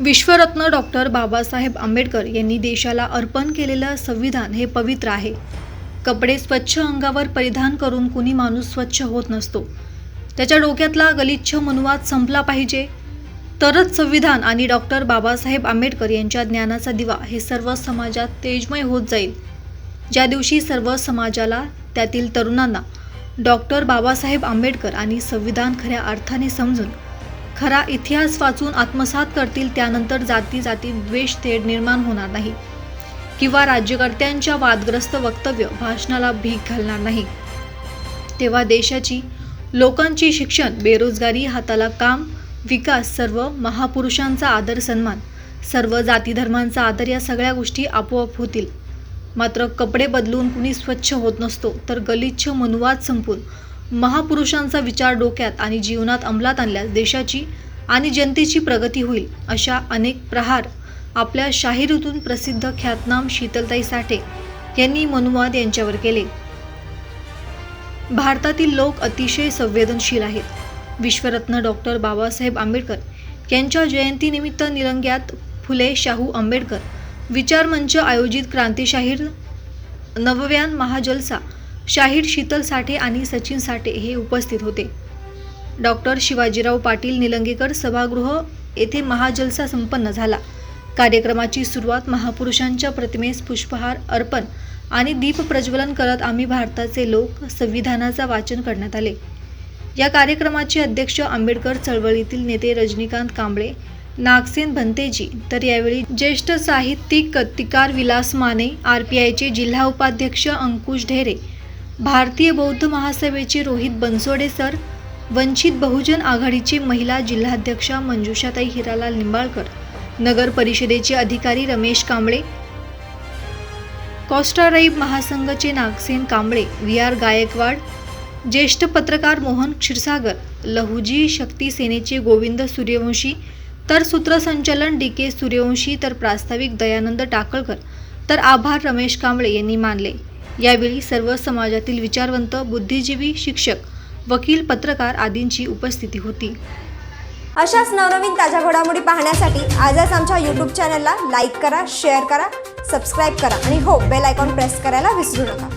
विश्वरत्न doctor Babasaheb Ambedkar यांनी देशाला अर्पण केलेलं संविधान हे पवित्र आहे. कपडे स्वच्छ अंगावर परिधान करून कुणी माणूस स्वच्छ होत नसतो. त्याच्या डोक्यातला गलिच्छ मनुवाद संपला पाहिजे. तरच संविधान आणि डॉक्टर बाबासाहेब आंबेडकर यांच्या ज्ञानाचा दिवा हे सर्व समाजात तेजमय होत जाईल. ज्या दिवशी सर्व समाजाला त्यातील तरुणांना डॉक्टर बाबासाहेब आंबेडकर आणि संविधान खऱ्या अर्थाने समजून खरा इतिहास वाचून आत्मसात करतील त्यानंतर जाती जाती द्वेष थेट निर्माण होणार नाही. किंवा राज्यकर्त्यांच्या वादग्रस्त वक्तव्य भाषणाला भीक घालणार नाही. तेव्हा देशाची लोकांची शिक्षण बेरोजगारी हाताला काम विकास सर्व महापुरुषांचा आदर सन्मान सर्व जातीधर्मांचा आदर या सगळ्या गोष्टी आपोआप होतील. मात्र कपडे बदलून कुणी स्वच्छ होत नसतो तर गलिच्छ मनुवाद संपून महापुरुषांचा विचार डोक्यात आणि जीवनात अंमलात आणल्यास देशाची आणि जनतेची प्रगती होईल अशा अनेक प्रहार आपल्या शाहिरीतून प्रसिद्ध ख्यातनाम शीतलताई साठे यांनी मनुवाद यांच्यावर केले. भारतातील लोक अतिशय संवेदनशील आहेत. विश्वरत्न डॉक्टर बाबासाहेब आंबेडकर यांच्या जयंतीनिमित्त निलंग्यात फुले शाहू आंबेडकर विचार मंच आयोजित क्रांतिशाहीर नवव्यान महाजलसा शाहीर शीतल साठे आणि सचिन साठे हे उपस्थित होते. डॉक्टर शिवाजीराव पाटील निलंगेकर सभागृह येथे महाजलसा संपन्न झाला. कार्यक्रमाची सुरुवात महापुरुषांच्या प्रतिमेस पुष्पहार अर्पण आणि दीप प्रज्वलन करत आम्ही भारताचे लोक संविधानाचा वाचन करण्यात आले. या कार्यक्रमाचे अध्यक्ष आंबेडकर चळवळीतील नेते रजनीकांत कांबळे नागसेन भंतेजी तर यावेळी ज्येष्ठ साहित्यिक कत्तिकार विलास माने आर पी आयचे जिल्हा उपाध्यक्ष अंकुश ढेरे भारतीय बौद्ध महासभेचे रोहित बनसोडे सर वंचित बहुजन आघाडीचे महिला जिल्हाध्यक्षा मंजुषाताई हिरालाल निंबाळकर नगर परिषदेचे अधिकारी रमेश कांबळे कॉस्टाराईब महासंघचे नागसेन कांबळे व्ही आर गायकवाड ज्येष्ठ पत्रकार मोहन क्षीरसागर लहुजी शक्ती सेनेचे गोविंद सूर्यवंशी तर सूत्रसंचालन डी के सूर्यवंशी तर प्रास्ताविक दयानंद टाकळकर तर आभार रमेश कांबळे यांनी मानले. यावेळी सर्व समाजातील विचारवंत बुद्धिजीवी शिक्षक वकील पत्रकार आदींची उपस्थिती होती. अशाच नवनवीन ताज्या घडामोडी पाहण्यासाठी आजच आमच्या यूट्यूब चॅनलला लाईक करा शेअर करा सबस्क्राईब करा आणि हो बेल आयकॉन प्रेस करायला विसरू नका.